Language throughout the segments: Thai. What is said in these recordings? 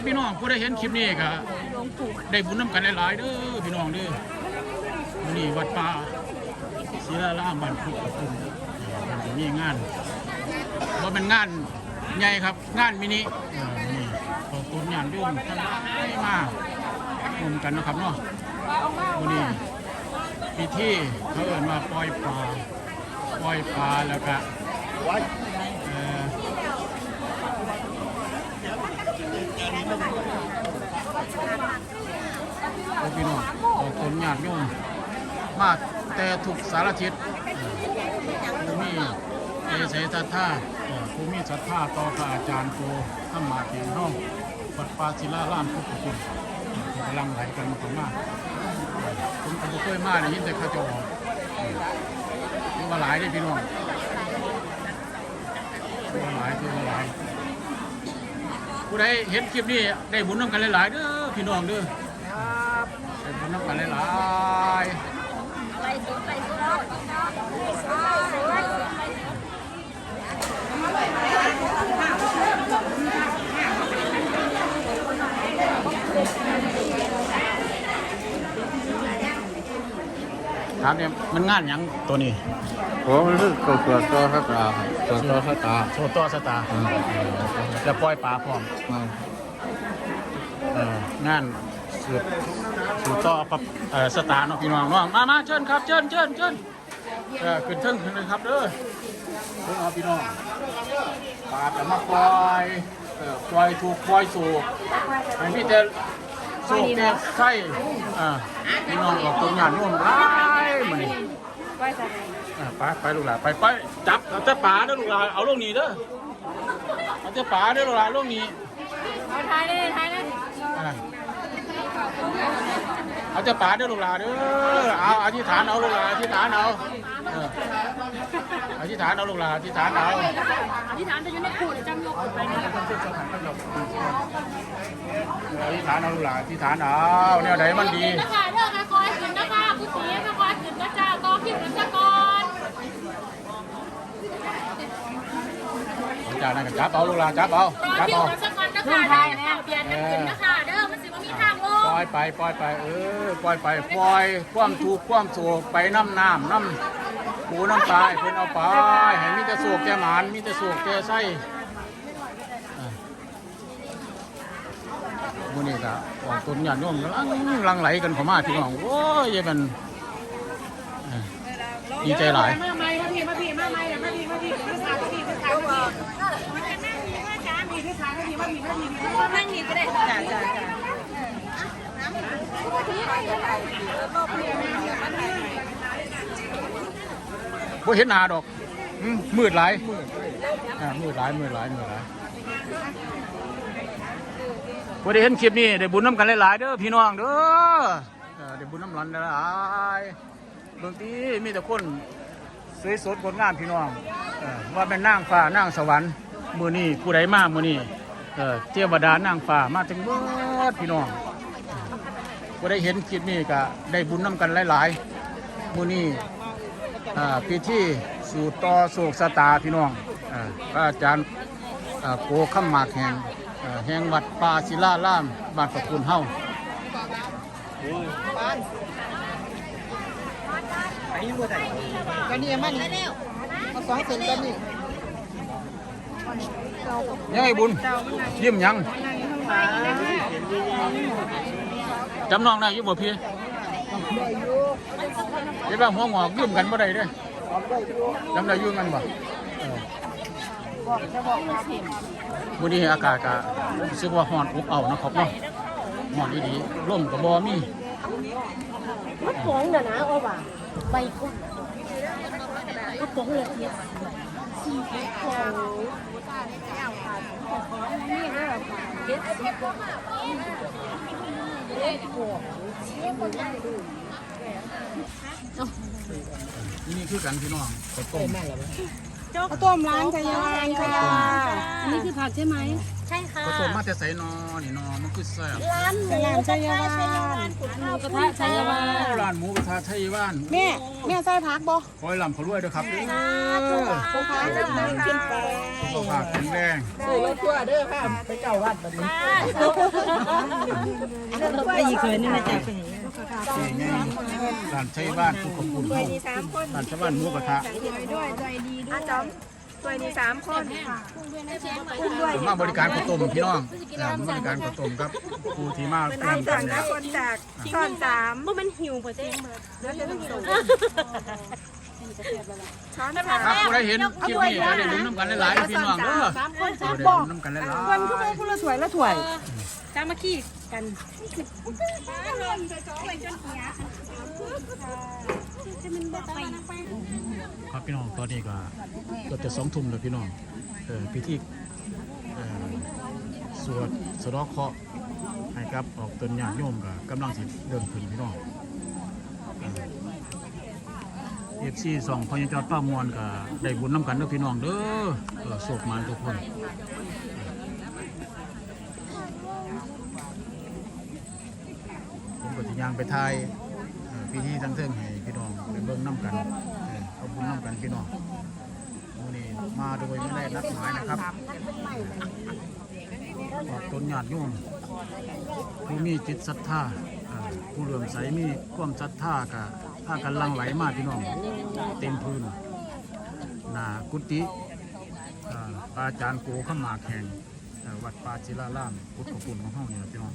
ครับพี่น้องผู้ได้เห็นคลิปนี้ก็ได้บุญน้ำกันหลายๆเด้อพี่น้องเด้อนี้วัดป่าศิลาลามบ้านพุกกระตุ้มมันจะมีงานว่าเป็นงานใหญ่ครับงานมินินี่ขอบคุณญาติโยมทั้งหลายมารวมกันนะครับเนาะวันนี้พิธีเขาเอิ้นมาปล่อยปลาปล่อยปลาแล้วก็เอ่อ โอ้ พี่น้องขอบคุณญาติโยมมากแต่ทุกสารทิศผู้มีเอเสตัทธาผู้มีศรัทธาต่อพระอาจารย์โตธรรมาเทียนห้องวัดปาศิลาล่ามพุทธคุณกำลังไหลกันมาของมาผมก็บ่เคยมาได้ยินแต่ข้าจออกถือว่าหลายได้พี่น้องถือว่าหลายถือว่าหลายผู้ใดเห็นคลิปนี้ได้บุญน้ำกันหลายๆเด้อพี่น้องเด้อ กันหลายไปสุดไปสุดๆถามเนี่ยมันงานหยังตัวนี้ผมรู้สึกตัวตัวตัวสตาร์ครับตัวตัวสตาร์โชว์ตัวสตาร์อืมแล้วปล่อยปลาพร้อมอืมเอองาน สืบสืบต่อกับเอ่อสตาร์เนาะพี่น้องเนาะมามาเชิญครับเชิญเชิญเชิญเออขึ้นเทิงขึ้นเลยครับเด้อเพิ่งเอาพี่น้องปลาแต่มาปล่อยเออปล่อยถูกปล่อยสูบให้มีแต่สูบแต่ไส้อ่าพี่น้องออกตัวงานร่วมร้ายมานี่ไปใส่อะไปไปลูกหลานไปไปจับเอาแต่ป่าเด้อลูกหลานเอาลงนี่เด้อเอาแต่ป่าเด้อลูกหลานลงนี่เอาท้ายเลยท้ายเลยอ่ เอาแต่ป่าเด้อลูกหลานเด้อเอาอธิษฐานเอาลูกหลานอธิษฐานเอาเอออธิษฐานเอาลูกหลานอธิษฐานเอาอธิษฐานจะอยู่ในขูดจำยกไปนี่อธิษฐานเอาลูกหลานอธิษฐานเอาแนวไหนมันดีนะคะเรื่องนะคอยขึ้นนะคะผู้สีนะคอยขึ้นพระเจ้าต่อขึ้นพระเจ้าก่อนจากนั้นก็จับเอาลูกหลานจับเอาต่อจับขึ้นเอาพระเจ้าก่อนนะคะได้แล้วเบียดกันขึ้นนะคะเด้อมันสิว่ามีทาง ลปงล่อยไปปล่อยไป เออปล่อยไปปล่อยความถูกข์ความโศกไปน้ำน้ำน้ำปูน้ำตายเพิ่นเอาไปให้มีแต่โศกแต่หมานมีแต่โศกแต่ไส้มื้อนี้ก็ออกต้นญาติโยมกำลังลังไหลกันเข้ามาพี่น้องโอ้ยย่ามันดีใจหลายมาใหม่มาพี่มาพี่มาใหม่มาพี่มาพี่มาสาวมาพี่มาสาวมาพี่มานั่งนี่มาจ้ามีที่สาวมาพี่มาพี่มาพี่มานั่งนี่ก็ได้จ้าจ้าจ้า บ่เห็นหน้าดอกอืมมืดหลายอ่ามืดหลายมืดหลายมืดหลายบ่ได้เห็นคลิปนี้ได้บุญน้ำกันหลายๆเด้อพี่น้องเด้อเออได้บุญน้ำรันหลายๆเบางทีมีแต่คนสวยสดงดงามพี่น้องเออว่าเป็นนางฟ้านางสวรรค์มือนี้ผู้ใดมามือนี้เออเทวดานางฟ้ามาถึงเบิดพี่น้อง บ่ได้เห็นคลิปนี้ก็ได้บุญน้ำกันหลายๆมื้อนี้อ่าพิธีสู่ต่อโศกสตาพี่น้องอ่าพระอาจารย์อ่าโกขมากแห่งอ่าแห่งวัดป่าศิลาล่ามบ้านประคุณเฮาก็นี่มันมาสองเซนก็นี่ยังไงบุญยิ้มยัง จำนองได้อยุบ่พี่เดี๋ยวว่าหัวงอกยืมกันบ่ได้เด้อจำได้อยืมกันบ่เออวันนี้อากาศก็รู้สึกว่าร้อนอบอ้าวนะครับเนาะร้อนดีๆลมก็บ่มีมันผงเดี๋ยนะโอ้บ่าใบกุ้งก็ผงเลยเทียสีผงนี่นะเจ็ดสิบเขียค นได้ดูนี่คือกันพี่น้องข้าวต้มข้าวต้มร้านชัยวานค่ะ อันนี้คือผักใช่ไหม ใช่ค่ะผสมมาแต่ใส่นอนี่นอมันคือแซ่บร้านหมูกระทะชัยวานหมูกระทะชัยวาน ร้านหมูกระทะไทยบ้านแม่แม่ใส่ผักบ่คอยลำเขารวยด้วยครับเออใส่ผักจะได้กินไปสุขภาพแข็งแรงไปอีกเคยนี่นะจ๊ะนี่ไงร้านไทยบ้านทุกคนคุณร้านไทยบ้านหมูกระทะอาจอม ตัวนี้สามคนผมมาบริการข้าวต้มพี่น้องอ่าบริการข้าวต้มครับผู้ที่มาเพื่อนกันเนี่ยคนจากซ่อนสามว่ามันหิวพอดีแล้วจะต้องส่งช้อนครับผู้ใดเห็นคลิปนี้ก็ได้ลุ้นน้ำกันหลายๆพี่น้องเด้อสามคนสามได้บอกลุ้นน้ำกันหลายวันก็เป็นคนละถ้วยละถ้วยสามัคคีกันๆ ครับพี่น้องตอนนี้ก็ก็จะสองทุ่มแล้วพี่น้องเออพิธีสวดสะเดอกเคราะห์ให้ครับออกตนญาติโยมก็กำลังสิเริ่มขึ้นพี่น้องเอฟซีสองพญจอดป้ามวลก็ได้บุญน้ำกันเด้อพี่น้องเด้อเออโศกมานทุกคนผมก็จะย่างไปไทย พิธีทั้งเทิงให้พี่น้องไปเบิ่งน้ำกันเออเอาบุญน้ำกันพี่น้องมื้อนี้มาโดยไม่ได้นัดหมายนะครับขอบตนญาติโยมผู้มีจิตศรัทธาเอ่อผู้เหลื่อมใสมีความศรัทธากะพากันหลังไหลมาพี่น้องเต็มพื้นหนากุฏิอ่อปาจารย์โกขมาแข่งเอ่อวัดปาจิลารามพุทธคุณของเฮาเนี่ยพี่น้อง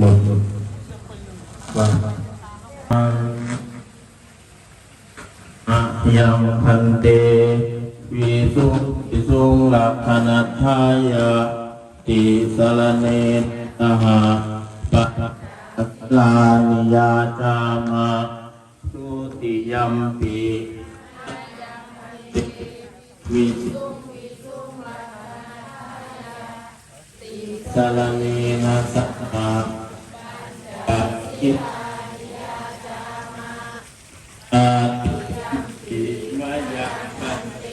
หมดวันอะยังพันเตวิสุวิสุลักขณทายาติสรเนตหาปะลานิยาจามาสุติยัมปีวิสรเนนะสัทธา คิอาติมายะปันเต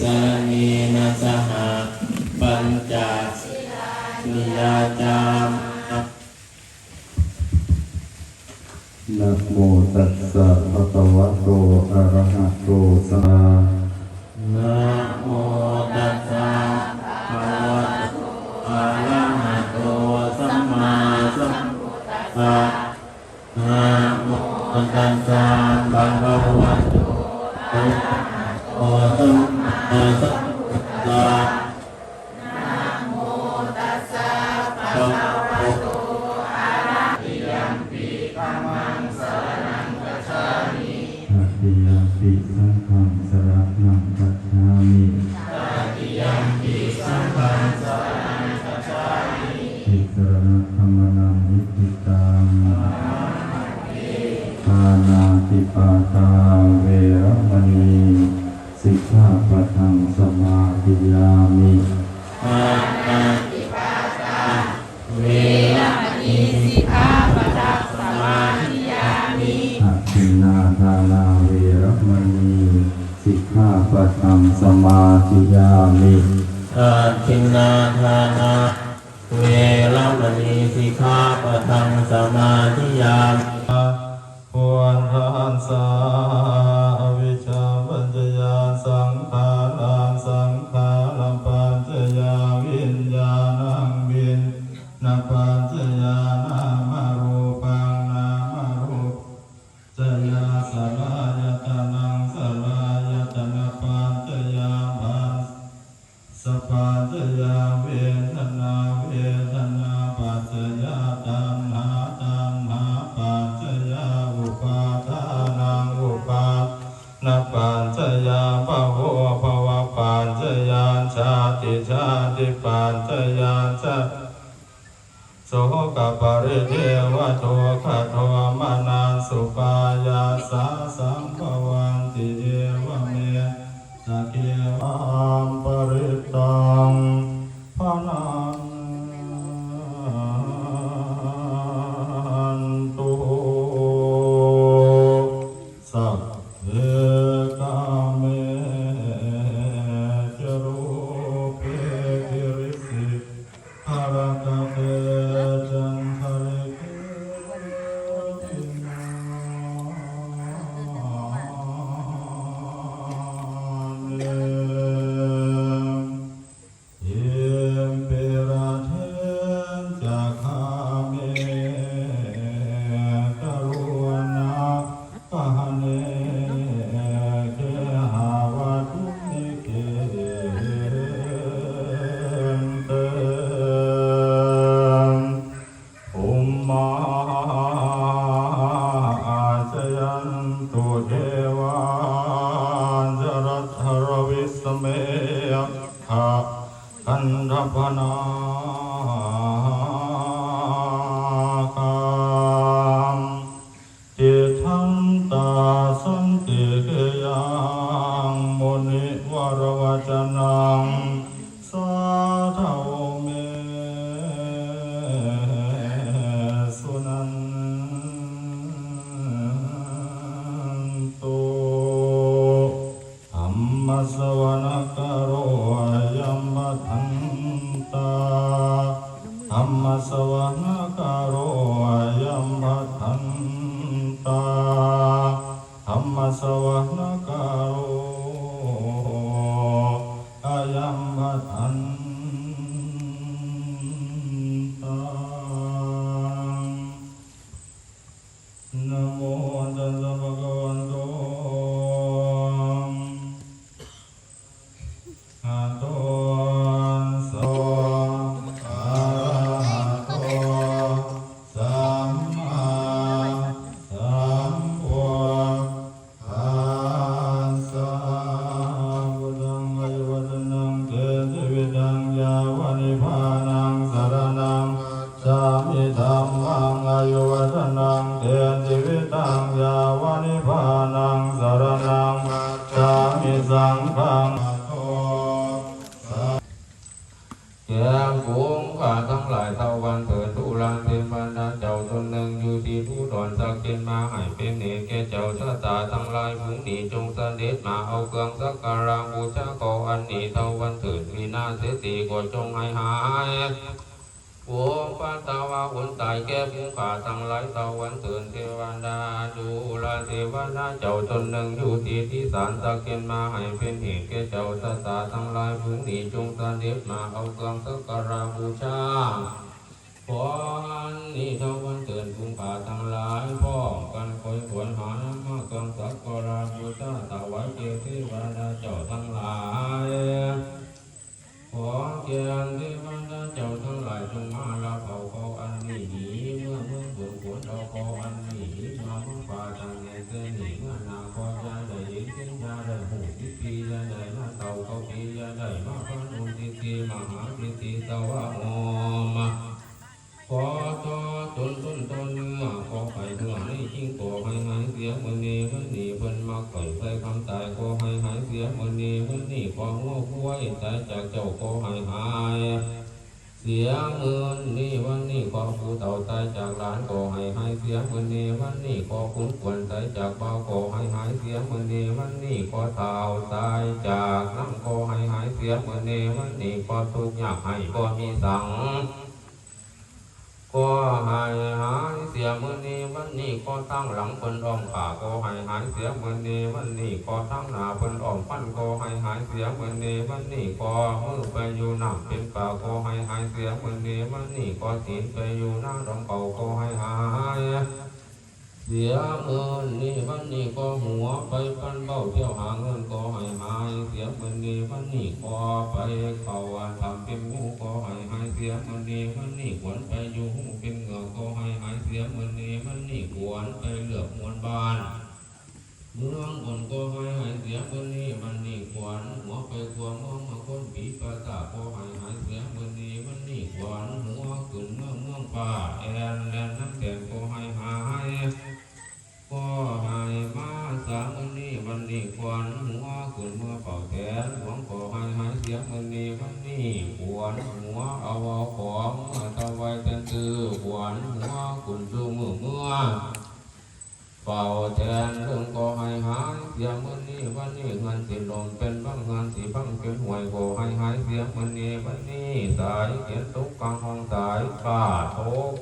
สรเนนะสหปัญจนิยาจามนะโมตัสสะภะคะวะโตอะระหะโตสัมมา ปะทังสมาธิยามิอาทินนาทานาเวรมณีสิกขาปะทังสมาธิยามิ ชาติปัญจยาจะโสกปริเทวโทขโทมานาสุปายาสาสัมภวันติเยวเมนาเกวาม สักการะบูชาขออันนี้เทวันเถิดมีนาเสติก็จงให้หายโอปะตาวาอุนตายแก่ผู้ขาทั้งหลายตะวันเตือนเทวดาดูแลเทวดาเจ้าตนหนึ่งอยู่ที่ที่สารตะเกียนมาให้เป็นเหตุแก่เจ้าตาตาทั้งหลายผู้นี้จงเสด็จมาเอาเครื่องสักการะบูชา ขออันนี้เท่าวันเตือนผู้ขาทั้งหลายพ้องกันคอยควรหามาเครื่องสักการะบูชาตะไว้เกียรติเทวดาเจ้าทั้งหลายขอเกียรติเทวดาเจ้าทั้งหลายจงมาลาเผาขออันนี้หนีเมื่อเมื่อบุญผลเราขออันนี้หนีมาเมื่อป่าทางในเส้นหนีเมื่อนาขอยาได้ยินเส้นยาได้หูทิพียาได้มาเต่าเขาพียาได้มาพันอุทิทีมหาทิทีตวะโอม ขอให้หาย เสียเงินนี่วันนี้ขอผู้เต่าตายจากหลานขอให้หายเสียเงินนี้วันนี้ขอคุ้นควรตายจากเบาขอให้หายเสียเงินนี้วันนี้ขอเต่าตายจากน้ำขอให้หายเสียเงินนี้วันนี้ขอทุกข์ยากให้ขอมีสัง ก็หายหายเสียมือนี้วันนี้ก็ตั้งหลังเพิ่นอ้อมขาก็หายหายเสียมือนี้วันนี้ก็ตั้งหน้าเพิ่นอ้อมฟันก็หายหายเสียมือนี้วันนี้ก็มือไปอยู่น้ำเป็นป่าก็หายหายเสียมือนี้วันนี้ก็ตีนไปอยู่หน้าดองเก่าก็หายหาย เสียเงินนี่วันนี้ก็หัวไปปันเบ้าเที่ยวหาเงินก็ให้หาย เสียเงินนี่วันนี้ก็ไปเขาว่าทำเป็นหูก็ให้หายเสียเงินนี่วันนี้ควรไปอยู่หูเป็นเหงือกก็ให้หายเสียเงินนี่วันนี้ควรไปเลือกมวลบานเมืองอ่อนก็ให้หายเสียเมื่อนี้มันนี่ขวัญหัวไปความองมาคนปีปาตาก็ให้หายเสียเมื่อนี้มันนี่ขวัญหัวเมืายป้าโท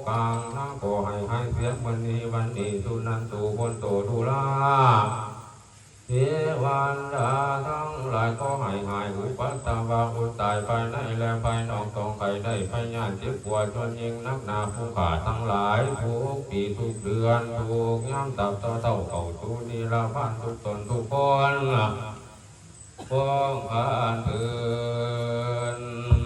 กลางน้าก็ให้หายเสียมื่อนี้วันนี้สุนันตุคนโตดุลาเทวันดาทั้งหลายก็ให้หายอุปัตตวาอุตายภายในและภายนอกต้องไปได้พยานเจ็บปวดจนยิงนักนาผู้ขาทั้งหลายทุกปีทุกเดือนทุกย่ำตับต่อเต่าเก่าทุนีลาบ้านทุกตนทุกคนพ้องผ่านเถิด